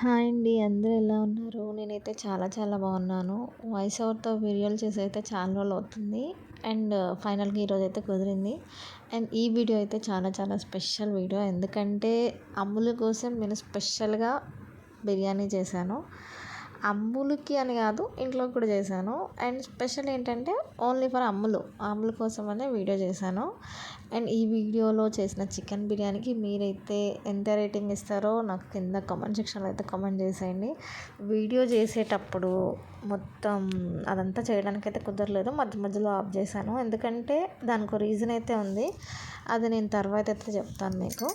Hi అండి. అందరూ ఎలా ఉన్నారు? నేనైతే చాలా చాలా బాగున్నాను. వాయిస్ ఓవర్తో వీడియోలు చేసి అయితే చాలా రోజులు అవుతుంది. అండ్ uh, ఫైనల్గా ఈరోజు అయితే కుదిరింది. అండ్ ఈ వీడియో అయితే చాలా చాలా స్పెషల్ వీడియో. ఎందుకంటే అమ్ముల కోసం నేను స్పెషల్గా బిర్యానీ చేశాను. అమ్ములకి అని కాదు ఇంట్లో కూడా చేశాను. అండ్ స్పెషల్ ఏంటంటే ఓన్లీ ఫర్ అమ్ములు. అమ్ముల కోసమనే వీడియో చేశాను. అండ్ ఈ వీడియోలో చేసిన చికెన్ బిర్యానీకి మీరైతే ఎంత రేటింగ్ ఇస్తారో నాకు కింద కామెంట్ సెక్షన్లో అయితే కామెంట్ చేసేయండి. వీడియో చేసేటప్పుడు మొత్తం అదంతా చేయడానికైతే కుదరలేదు. మధ్య మధ్యలో ఆఫ్ చేశాను. ఎందుకంటే దానికి రీజన్ అయితే ఉంది. అది నేను తర్వాత అయితే చెప్తాను మీకు.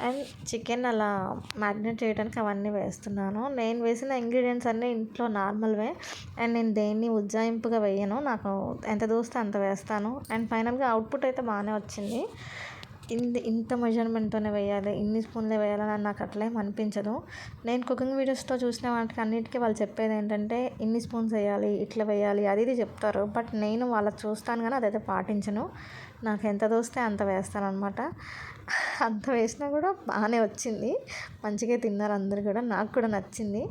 అండ్ చికెన్ అలా మ్యారినేట్ చేయడానికి అవన్నీ వేస్తున్నాను. నేను వేసిన ఇంగ్రీడియంట్స్ అన్నీ ఇంట్లో నార్మల్వే. అండ్ నేను దేన్ని ఉజ్జాయింపుగా వేయను. నాకు ఎంత దోస్తే అంత వేస్తాను. అండ్ ఫైనల్గా అవుట్పుట్ అయితే బాగానే వచ్చింది. ఇంత ఇంత మెజర్మెంట్తోనే వేయాలి ఇన్ని స్పూన్లే వేయాలని నాకు అట్లేం అనిపించదు. నేను కుకింగ్ వీడియోస్తో చూసిన వాటికి అన్నిటికీ వాళ్ళు చెప్పేది ఏంటంటే ఇన్ని స్పూన్స్ వేయాలి ఇట్లా వేయాలి అది ఇది చెప్తారు. బట్ నేను వాళ్ళకి చూస్తాను కానీ అదైతే పాటించను. నాకు ఎంత దోస్తే అంత వేస్తాను అనమాట అంత వేసినా కూడా బాగానే వచ్చింది. మంచిగా తిన్నారు అందరు కూడా నాకు కూడా నచ్చింది.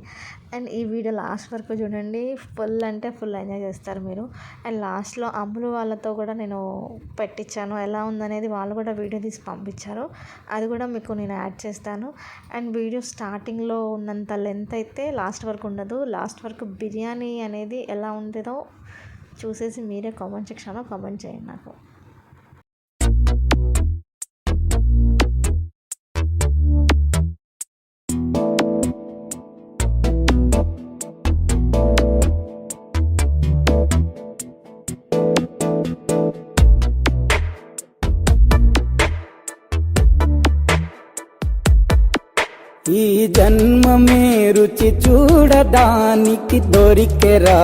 అండ్ ఈ వీడియో లాస్ట్ వరకు చూడండి. ఫుల్ అంటే ఫుల్ ఎంజాయ్ చేస్తారు మీరు. అండ్ లాస్ట్లో అమ్ములు వాళ్ళతో కూడా నేను పెట్టించాను. ఎలా ఉందనేది వాళ్ళు కూడా వీడియో తీసి పంపించారు. అది కూడా మీకు నేను యాడ్ చేస్తాను. అండ్ వీడియో స్టార్టింగ్లో ఉన్నంత లెంత్ అయితే లాస్ట్ వరకు ఉండదు. లాస్ట్ వరకు బిర్యానీ అనేది ఎలా ఉండేదో చూసేసి మీరే కామెంట్ సెక్షన్లో కామెంట్ చేయండి నాకు. ఈ జన్మమే రుచి చూడడానికి దొరికెరా.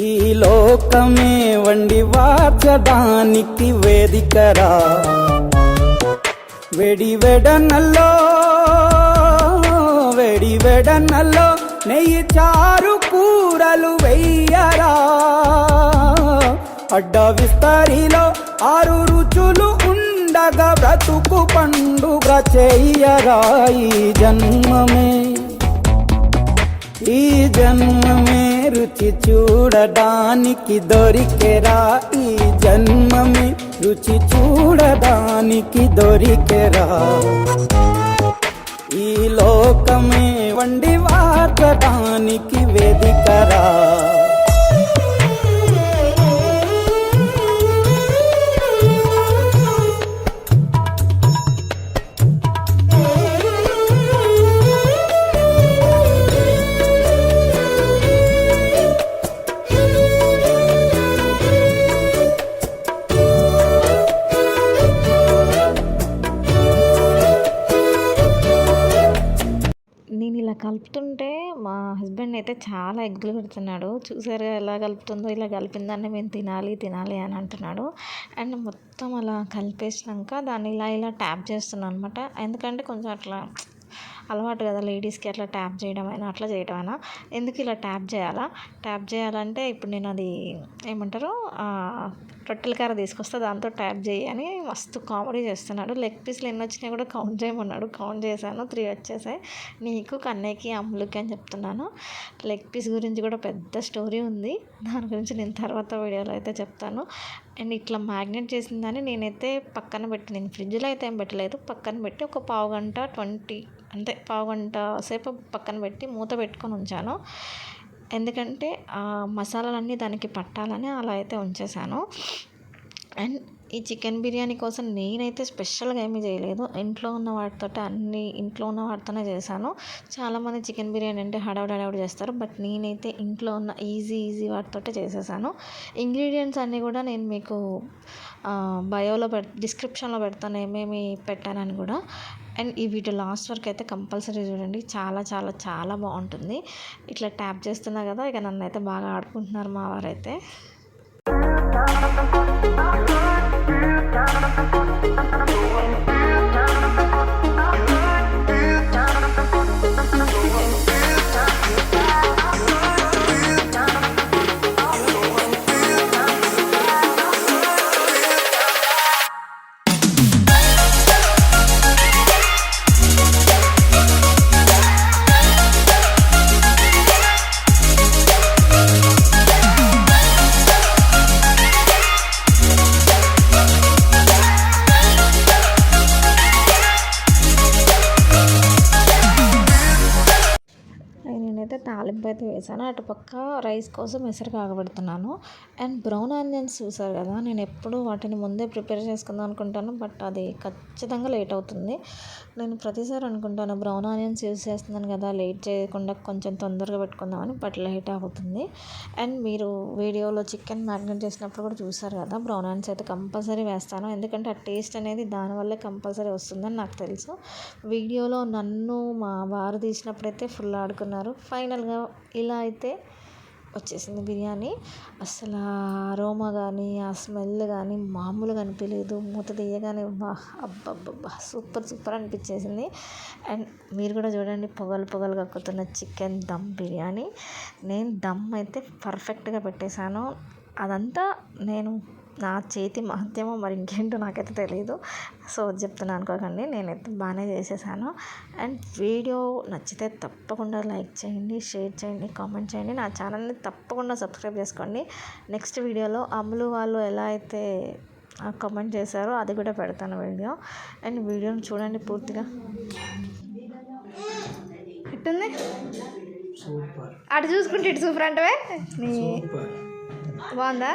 ఈ లోకమే వండి వాచడానికి వేదికరా. వెడి వెడనల్లో వెడి వెడనల్లో నెయ్యి చారు కూరలు వెయ్యరా అడ్డ విస్తరిలో ఆరు రుచులు ఉండగా బ్రతుకు పండుగ చెయ్యరాయి జన్మమే. ఈ జన్మమే రుచి చూడడానికి దొరికెరా ఈ జన్మమే రుచి చూడడానికి దొరికెరా. ఈ లోకమే వండి వాడటానికి వేదికరా. కలుపుతుంటే మా హస్బెండ్ అయితే చాలా ఎగ్గులు పెడుతున్నాడు చూసారు ఎలా కలుపుతుందో ఇలా కలిపిందాన్ని మేము తినాలి తినాలి అని అంటున్నాడు. అండ్ మొత్తం అలా కలిపేసినాక దాన్ని ఇలా ఇలా ట్యాప్ చేస్తున్నాను అనమాట ఎందుకంటే కొంచెం అట్లా అలవాటు కదా లేడీస్కి అట్లా ట్యాప్ చేయడం అయినా అట్లా చేయడం అయినా ఎందుకు ఇలా ట్యాప్ చేయాలా? ట్యాప్ చేయాలంటే ఇప్పుడు నేను అది ఏమంటారు? రొట్టెల కార తీసుకొస్తే దాంతో ట్యాప్ చేయి అని మస్తు కామెడీ చేస్తున్నాడు. లెగ్ పీస్లు ఎన్ని వచ్చినాయి కూడా కౌంట్ చేయమన్నాడు. కౌంట్ చేశాను త్రీ వచ్చేసాయి. నీకు కన్నయ్యకి అమ్ములకి అని చెప్తున్నాను. లెగ్ పీస్ గురించి కూడా పెద్ద స్టోరీ ఉంది. దాని గురించి నేను తర్వాత వీడియోలో అయితే చెప్తాను. అండ్ ఇట్లా మ్యాగ్నెట్ చేసిన దాన్ని నేనైతే పక్కన పెట్టి నేను ఫ్రిడ్జ్లో అయితే ఏం పెట్టలేదు పక్కన పెట్టి ఒక పావు గంట ట్వంటీ అంటే పావు గంట సేపు పక్కన పెట్టి మూత పెట్టుకొని ఉంచాను. ఎందుకంటే ఆ మసాలాలన్నీ దానికి పట్టాలని అలా అయితే ఉంచేసాను. అండ్ ఈ చికెన్ బిర్యానీ కోసం నేనైతే స్పెషల్గా ఏమీ చేయలేదు. ఇంట్లో ఉన్న వాటితో అన్ని ఇంట్లో ఉన్న వాటితోనే చేశాను. చాలామంది చికెన్ బిర్యానీ అంటే హడావుడి హడావుడి చేస్తారు. బట్ నేనైతే ఇంట్లో ఉన్న ఈజీ ఈజీ వాటితో చేసేసాను. ఇంగ్రీడియంట్స్ అన్నీ కూడా నేను మీకు బయోలో పె డిస్క్రిప్షన్లో పెడతాను ఏమేమి పెట్టానని కూడా. అండ్ ఈ వీడియో లాస్ట్ వరకు అయితే కంపల్సరీ చూడండి. చాలా చాలా చాలా బాగుంటుంది. ఇట్లా ట్యాప్ చేస్తున్నా కదా ఇక నన్ను అయితే బాగా ఆడుకుంటున్నారు మా వారైతే. I'm gonna put it, I'm gonna తాలింపు అయితే వేసాను. అటుపక్క రైస్ కోసం ఎసరు కాగబెడుతున్నాను. అండ్ బ్రౌన్ ఆనియన్స్ చూసారు కదా నేను ఎప్పుడు వాటిని ముందే ప్రిపేర్ చేసుకుందాం అనుకుంటాను బట్ అది ఖచ్చితంగా లేట్ అవుతుంది. నేను ప్రతిసారి అనుకుంటాను బ్రౌన్ ఆనియన్స్ యూస్ చేస్తున్నాను కదా లేట్ చేయకుండా కొంచెం తొందరగా పెట్టుకుందామని బట్ లేట్ అవుతుంది. అండ్ మీరు వీడియోలో చికెన్ మ్యారినేట్ చేసినప్పుడు కూడా చూసారు కదా బ్రౌన్ ఆనియన్స్ అయితే కంపల్సరీ వేస్తాను. ఎందుకంటే ఆ టేస్ట్ అనేది దానివల్లే కంపల్సరీ వస్తుందని నాకు తెలుసు. వీడియోలో నన్ను మా వారు తీసినప్పుడైతే ఫుల్ ఆడుకున్నారు. ఫైనల్గా ఇలా అయితే వచ్చేసింది బిర్యానీ. అసలు రోమా అరోమా కానీ ఆ స్మెల్ కానీ మామూలుగా అనిపించలేదు మూత తీయగానే అబ్బబ్బబ్బా సూపర్ సూపర్ అనిపించేసింది. అండ్ మీరు కూడా చూడండి పొగలు పొగలు కక్కుతున్న చికెన్ దమ్ బిర్యానీ. నేను దమ్ అయితే పర్ఫెక్ట్గా పెట్టేశాను. అదంతా నేను నా చేతి మహత్యమో మరి ఇంకేంటో నాకైతే తెలియదు సో చెప్తున్నాను అనుకోకండి. నేనైతే బాగానే చేసేసాను. అండ్ వీడియో నచ్చితే తప్పకుండా లైక్ చేయండి షేర్ చేయండి కామెంట్ చేయండి. నా ఛానల్ని తప్పకుండా సబ్స్క్రైబ్ చేసుకోండి. నెక్స్ట్ వీడియోలో అమ్ములు వాళ్ళు ఎలా అయితే కామెంట్ చేశారో అది కూడా పెడతాను వీడియో. అండ్ వీడియోని చూడండి పూర్తిగా. ఎట్టుంది అటు చూసుకుంటే ఇటు సూపర్ అంటే బాగుందా?